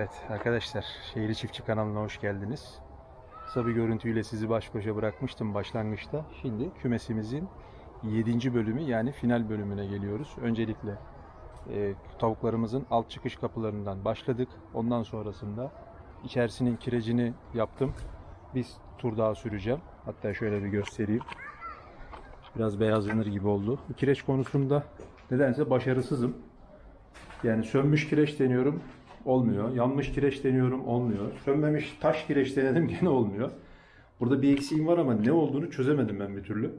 Evet arkadaşlar Şehirli Çiftçi kanalına hoş geldiniz. Kısa bir görüntüyle sizi baş başa bırakmıştım başlangıçta. Şimdi kümesimizin 7. bölümü yani final bölümüne geliyoruz. Öncelikle e, tavuklarımızın alt çıkış kapılarından başladık. Ondan sonrasında içerisinin kirecini yaptım. Bir tur daha süreceğim. Hatta şöyle bir göstereyim. Biraz beyazlanır gibi oldu. Kireç konusunda nedense başarısızım. Yani sönmüş kireç deniyorum olmuyor. Yanmış kireç deniyorum olmuyor. Sönmemiş taş kireç denedim gene olmuyor. Burada bir eksiğim var ama ne olduğunu çözemedim ben bir türlü.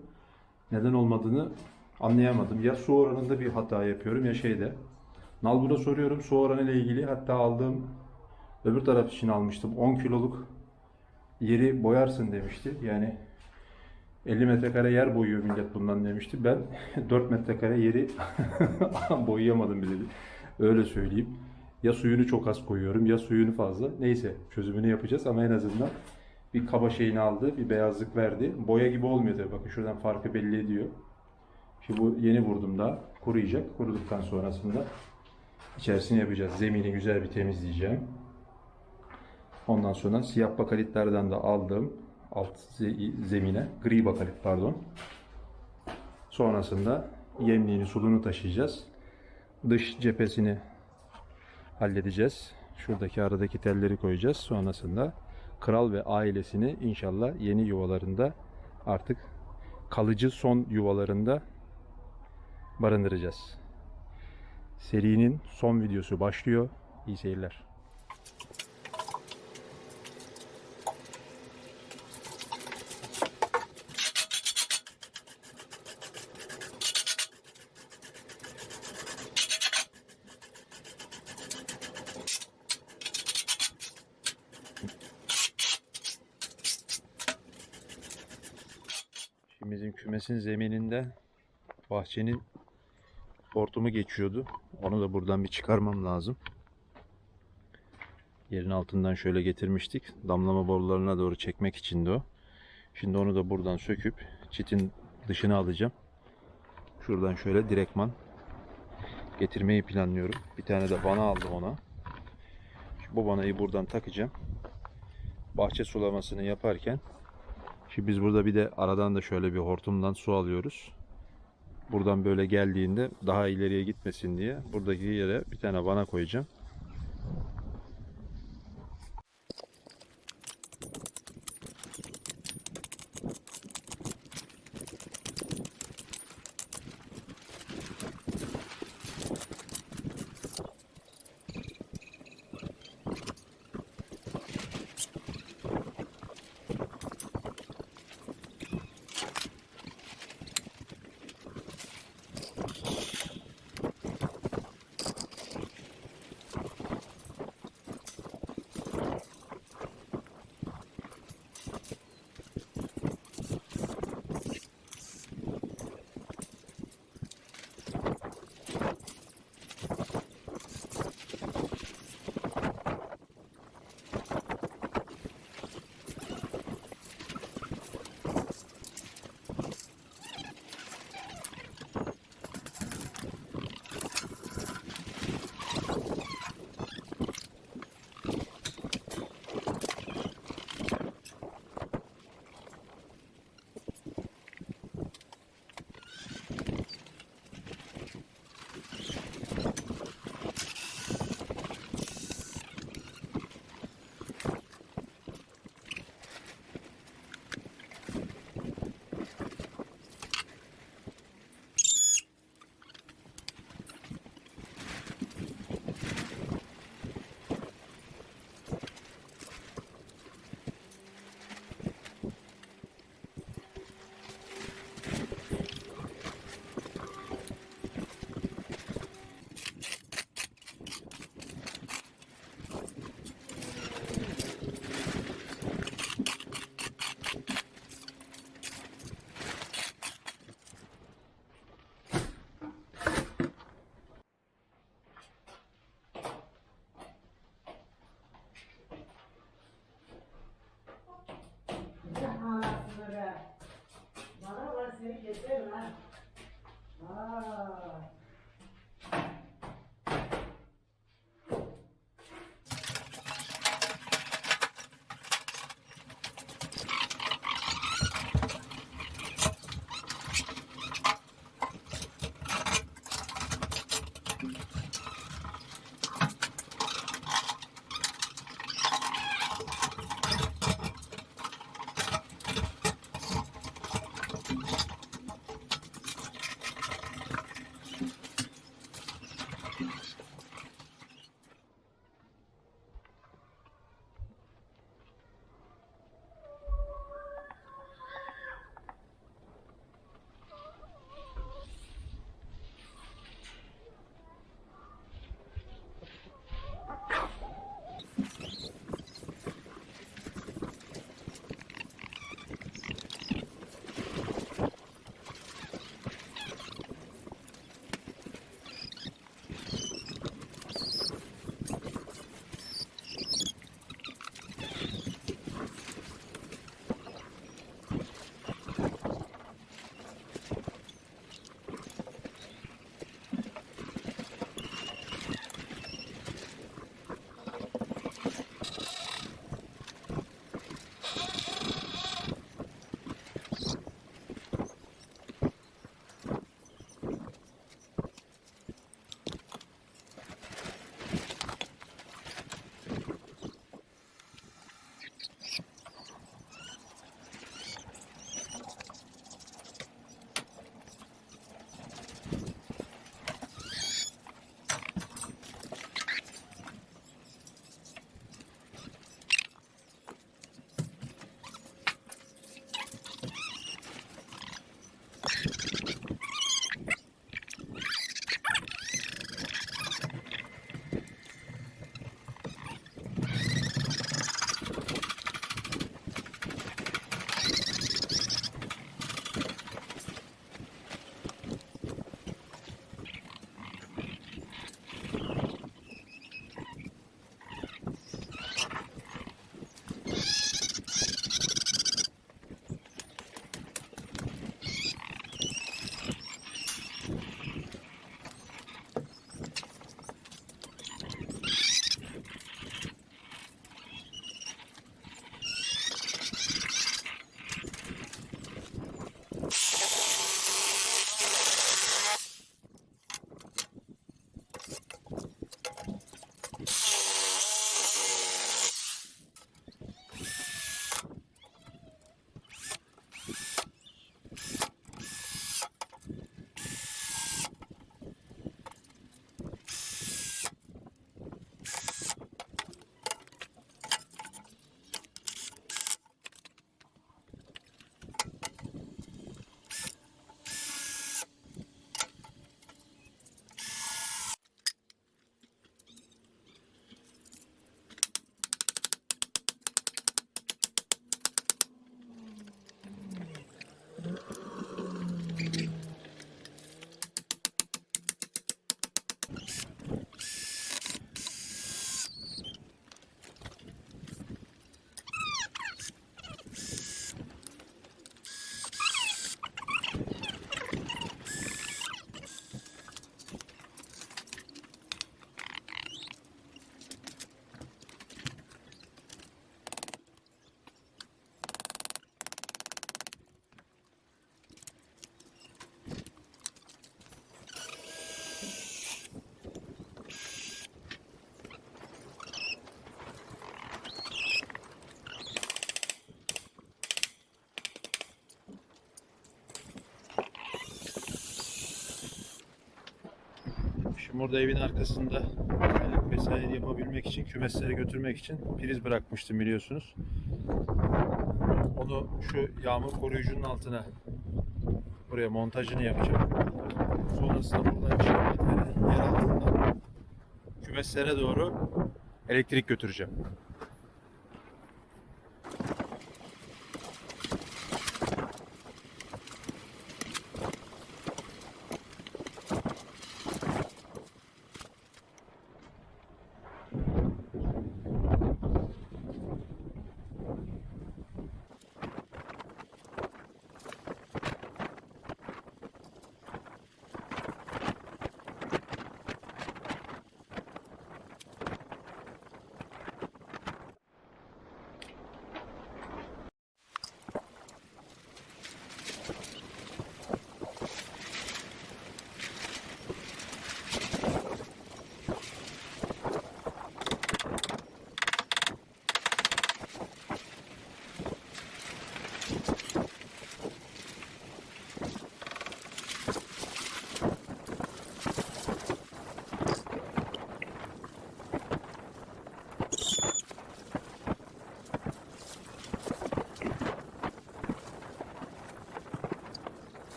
Neden olmadığını anlayamadım. Ya su oranında bir hata yapıyorum ya şeyde. Nalbur'a soruyorum su oranı ile ilgili. Hatta aldığım öbür taraf için almıştım. 10 kiloluk yeri boyarsın demişti. Yani 50 metrekare yer boyuyor millet bundan demişti. Ben 4 metrekare yeri boyayamadım bile. Öyle söyleyeyim. Ya suyunu çok az koyuyorum ya suyunu fazla. Neyse çözümünü yapacağız ama en azından bir kaba şeyini aldı, bir beyazlık verdi. Boya gibi olmuyor tabii. Bakın şuradan farkı belli ediyor. Şimdi bu yeni vurdum da kuruyacak. Kuruduktan sonrasında içerisini yapacağız. Zemini güzel bir temizleyeceğim. Ondan sonra siyah bakalitlerden de aldım. Alt ze- zemine, gri bakalit pardon. Sonrasında yemliğini, sulunu taşıyacağız. Dış cephesini halledeceğiz. Şuradaki aradaki telleri koyacağız. Sonrasında kral ve ailesini inşallah yeni yuvalarında artık kalıcı son yuvalarında barındıracağız. Serinin son videosu başlıyor. İyi seyirler. Kümesin zemininde bahçenin hortumu geçiyordu. Onu da buradan bir çıkarmam lazım. Yerin altından şöyle getirmiştik. Damlama borularına doğru çekmek için de o. Şimdi onu da buradan söküp çitin dışına alacağım. Şuradan şöyle direktman getirmeyi planlıyorum. Bir tane de bana aldım ona. Şimdi bu banayı buradan takacağım. Bahçe sulamasını yaparken Şimdi biz burada bir de aradan da şöyle bir hortumdan su alıyoruz. Buradan böyle geldiğinde daha ileriye gitmesin diye buradaki yere bir tane vana koyacağım. Burada evin arkasında aylık vesaire yapabilmek için, kümeslere götürmek için priz bırakmıştım biliyorsunuz. Onu şu yağmur koruyucunun altına buraya montajını yapacağım. Sonrasında buradan yer altından kümeslere doğru elektrik götüreceğim.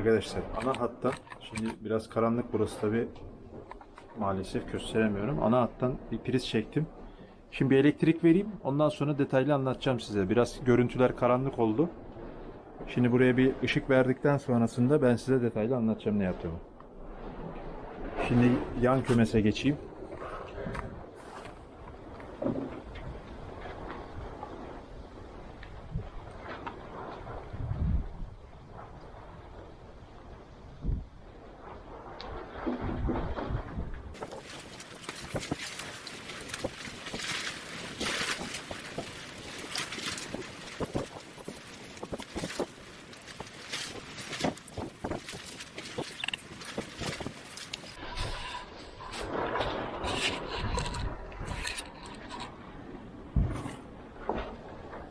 Arkadaşlar ana hattan şimdi biraz karanlık burası tabi maalesef gösteremiyorum. Ana hattan bir priz çektim. Şimdi bir elektrik vereyim. Ondan sonra detaylı anlatacağım size. Biraz görüntüler karanlık oldu. Şimdi buraya bir ışık verdikten sonrasında ben size detaylı anlatacağım ne yaptığımı. Şimdi yan kümese geçeyim.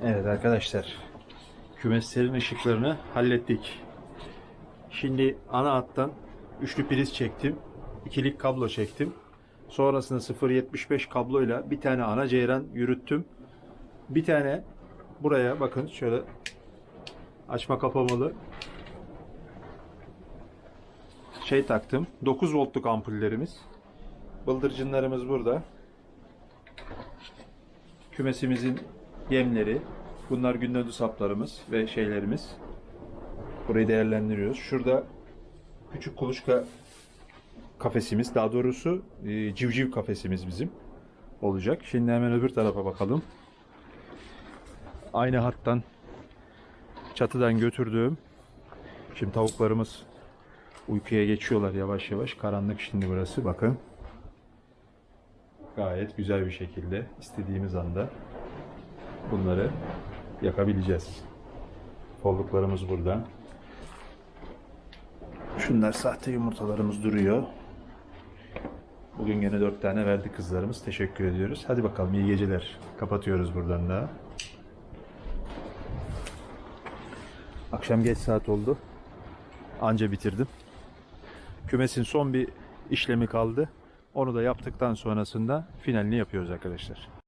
Evet arkadaşlar. Kümeslerin ışıklarını hallettik. Şimdi ana hattan üçlü priz çektim. ikilik kablo çektim. Sonrasında 0.75 kabloyla bir tane ana ceyran yürüttüm. Bir tane buraya bakın şöyle açma kapamalı şey taktım. 9 voltluk ampullerimiz. Bıldırcınlarımız burada. Kümesimizin yemleri. Bunlar gündöz saplarımız ve şeylerimiz. Burayı değerlendiriyoruz. Şurada küçük kuluçka kafesimiz. Daha doğrusu e, civciv kafesimiz bizim olacak. Şimdi hemen öbür tarafa bakalım. Aynı hattan çatıdan götürdüğüm şimdi tavuklarımız uykuya geçiyorlar yavaş yavaş. Karanlık şimdi burası bakın. Gayet güzel bir şekilde istediğimiz anda bunları yakabileceğiz. Kolluklarımız burada. Şunlar sahte yumurtalarımız duruyor. Bugün gene dört tane verdi kızlarımız. Teşekkür ediyoruz. Hadi bakalım iyi geceler. Kapatıyoruz buradan da. Akşam geç saat oldu. Anca bitirdim. Kümesin son bir işlemi kaldı. Onu da yaptıktan sonrasında finalini yapıyoruz arkadaşlar.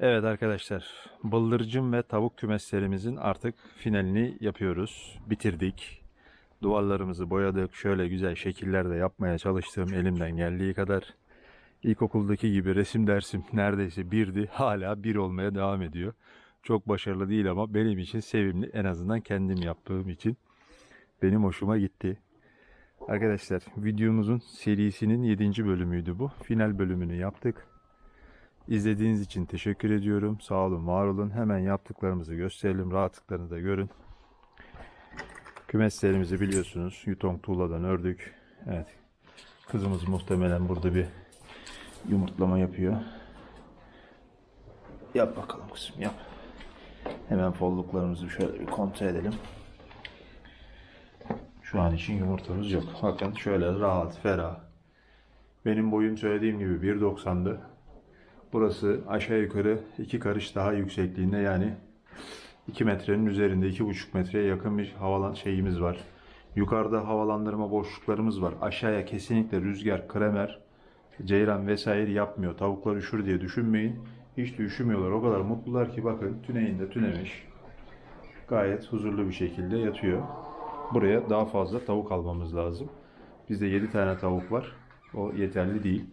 Evet arkadaşlar, bıldırcın ve tavuk kümeslerimizin artık finalini yapıyoruz. Bitirdik. Duvarlarımızı boyadık. Şöyle güzel şekiller de yapmaya çalıştım elimden geldiği kadar. İlkokuldaki gibi resim dersim neredeyse birdi. Hala bir olmaya devam ediyor. Çok başarılı değil ama benim için sevimli. En azından kendim yaptığım için. Benim hoşuma gitti. Arkadaşlar videomuzun serisinin 7. bölümüydü bu. Final bölümünü yaptık. İzlediğiniz için teşekkür ediyorum. Sağ olun, var olun. Hemen yaptıklarımızı gösterelim. Rahatlıklarını da görün. Kümeslerimizi biliyorsunuz. Yutong tuğladan ördük. Evet. Kızımız muhtemelen burada bir yumurtlama yapıyor. Yap bakalım kızım yap. Hemen folluklarımızı şöyle bir kontrol edelim. Şu an için yumurtamız yok. Bakın şöyle rahat, ferah. Benim boyum söylediğim gibi 1.90'dı. Burası aşağı yukarı iki karış daha yüksekliğinde yani 2 metrenin üzerinde 2,5 metreye yakın bir havalan şeyimiz var. Yukarıda havalandırma boşluklarımız var. Aşağıya kesinlikle rüzgar, kremer, ceyran vesaire yapmıyor. Tavuklar üşür diye düşünmeyin. Hiç de üşümüyorlar. O kadar mutlular ki bakın tüneyinde tünemiş. Gayet huzurlu bir şekilde yatıyor. Buraya daha fazla tavuk almamız lazım. Bizde 7 tane tavuk var. O yeterli değil.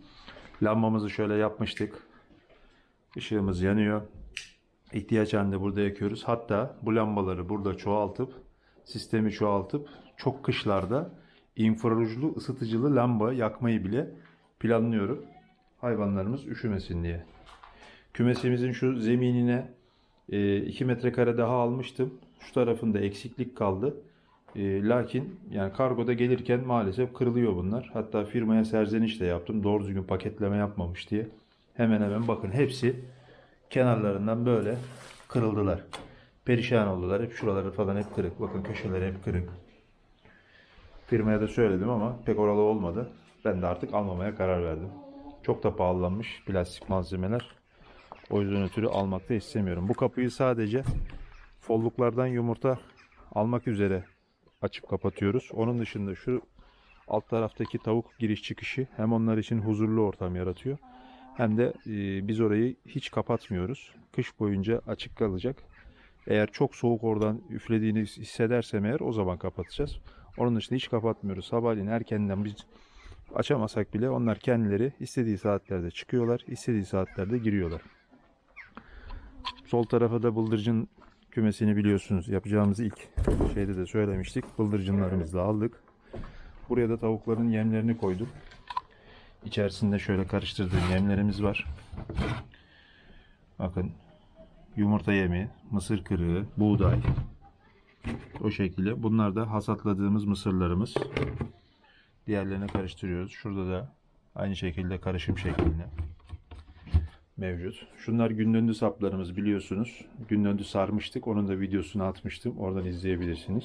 Lambamızı şöyle yapmıştık. Işığımız yanıyor. İhtiyaç halinde burada yakıyoruz. Hatta bu lambaları burada çoğaltıp sistemi çoğaltıp çok kışlarda infrarujlu ısıtıcılı lamba yakmayı bile planlıyorum. Hayvanlarımız üşümesin diye. Kümesimizin şu zeminine 2 metrekare daha almıştım. Şu tarafında eksiklik kaldı. E, lakin yani kargoda gelirken maalesef kırılıyor bunlar. Hatta firmaya serzeniş de yaptım. Doğru düzgün paketleme yapmamış diye. Hemen hemen bakın hepsi kenarlarından böyle kırıldılar. Perişan oldular. Hep şuraları falan hep kırık. Bakın köşeleri hep kırık. Firmaya da söyledim ama pek oralı olmadı. Ben de artık almamaya karar verdim. Çok da pahalanmış plastik malzemeler. O yüzden ötürü almak da istemiyorum. Bu kapıyı sadece folluklardan yumurta almak üzere açıp kapatıyoruz. Onun dışında şu alt taraftaki tavuk giriş çıkışı hem onlar için huzurlu ortam yaratıyor. Hem de biz orayı hiç kapatmıyoruz. Kış boyunca açık kalacak. Eğer çok soğuk oradan üflediğini hissedersem eğer o zaman kapatacağız. Onun dışında hiç kapatmıyoruz. Sabahleyin erkenden biz açamasak bile onlar kendileri istediği saatlerde çıkıyorlar, istediği saatlerde giriyorlar. Sol tarafa da bıldırcın kümesini biliyorsunuz. Yapacağımız ilk şeyde de söylemiştik. Bıldırcınlarımızı da aldık. Buraya da tavukların yemlerini koydum. İçerisinde şöyle karıştırdığım yemlerimiz var. Bakın yumurta yemi, mısır kırığı, buğday. O şekilde. Bunlar da hasatladığımız mısırlarımız. Diğerlerine karıştırıyoruz. Şurada da aynı şekilde karışım şeklinde mevcut. Şunlar gündöndü saplarımız biliyorsunuz. Gündöndü sarmıştık. Onun da videosunu atmıştım. Oradan izleyebilirsiniz.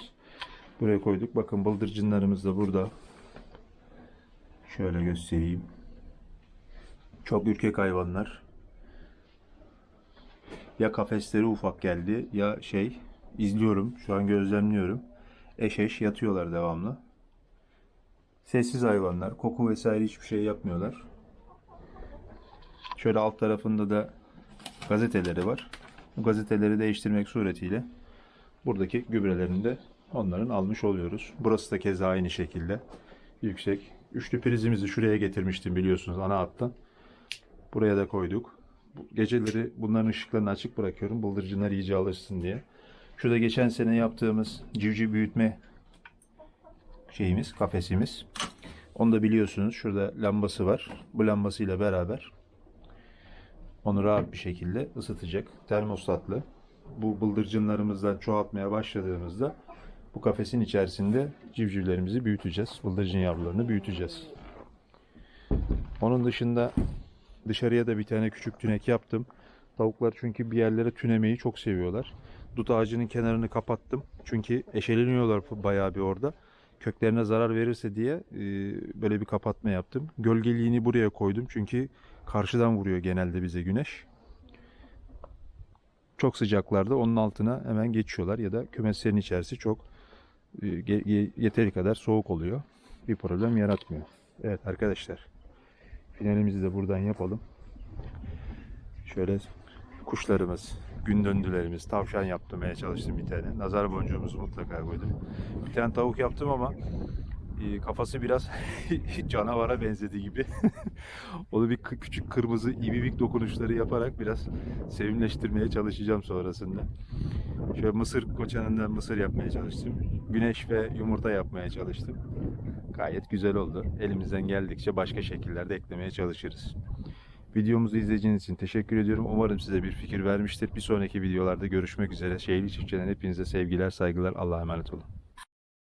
Buraya koyduk. Bakın bıldırcınlarımız da burada. Şöyle göstereyim. Çok ürkek hayvanlar. Ya kafesleri ufak geldi ya şey izliyorum. Şu an gözlemliyorum. Eş eş yatıyorlar devamlı. Sessiz hayvanlar. Koku vesaire hiçbir şey yapmıyorlar. Şöyle alt tarafında da gazeteleri var. Bu gazeteleri değiştirmek suretiyle buradaki gübrelerini de onların almış oluyoruz. Burası da keza aynı şekilde yüksek. Üçlü prizimizi şuraya getirmiştim biliyorsunuz ana hattan. Buraya da koyduk. Geceleri bunların ışıklarını açık bırakıyorum. Bıldırcınlar iyice alışsın diye. Şurada geçen sene yaptığımız civciv büyütme şeyimiz, kafesimiz. Onu da biliyorsunuz. Şurada lambası var. Bu lambasıyla beraber onu rahat bir şekilde ısıtacak. Termostatlı. Bu bıldırcınlarımızdan çoğaltmaya başladığımızda bu kafesin içerisinde civcivlerimizi büyüteceğiz. Bıldırcın yavrularını büyüteceğiz. Onun dışında dışarıya da bir tane küçük tünek yaptım. Tavuklar çünkü bir yerlere tünemeyi çok seviyorlar. Dut ağacının kenarını kapattım. Çünkü eşeleniyorlar bayağı bir orada. Köklerine zarar verirse diye e, böyle bir kapatma yaptım. Gölgeliğini buraya koydum. Çünkü karşıdan vuruyor genelde bize güneş. Çok sıcaklarda onun altına hemen geçiyorlar ya da kümeslerin içerisi çok yeteri kadar soğuk oluyor. Bir problem yaratmıyor. Evet arkadaşlar. Finalimizi de buradan yapalım. Şöyle kuşlarımız, gün döndülerimiz, tavşan yaptırmaya çalıştım bir tane. Nazar boncuğumuzu mutlaka koydum. Bir tane tavuk yaptım ama e, kafası biraz canavara benzedi gibi. Onu bir küçük kırmızı ibibik dokunuşları yaparak biraz sevimleştirmeye çalışacağım sonrasında. Şöyle mısır koçanından mısır yapmaya çalıştım. Güneş ve yumurta yapmaya çalıştım. Gayet güzel oldu. Elimizden geldikçe başka şekillerde eklemeye çalışırız. Videomuzu izlediğiniz için teşekkür ediyorum. Umarım size bir fikir vermiştir. Bir sonraki videolarda görüşmek üzere. Şehirli Çiftçi'den hepinize sevgiler, saygılar. Allah'a emanet olun.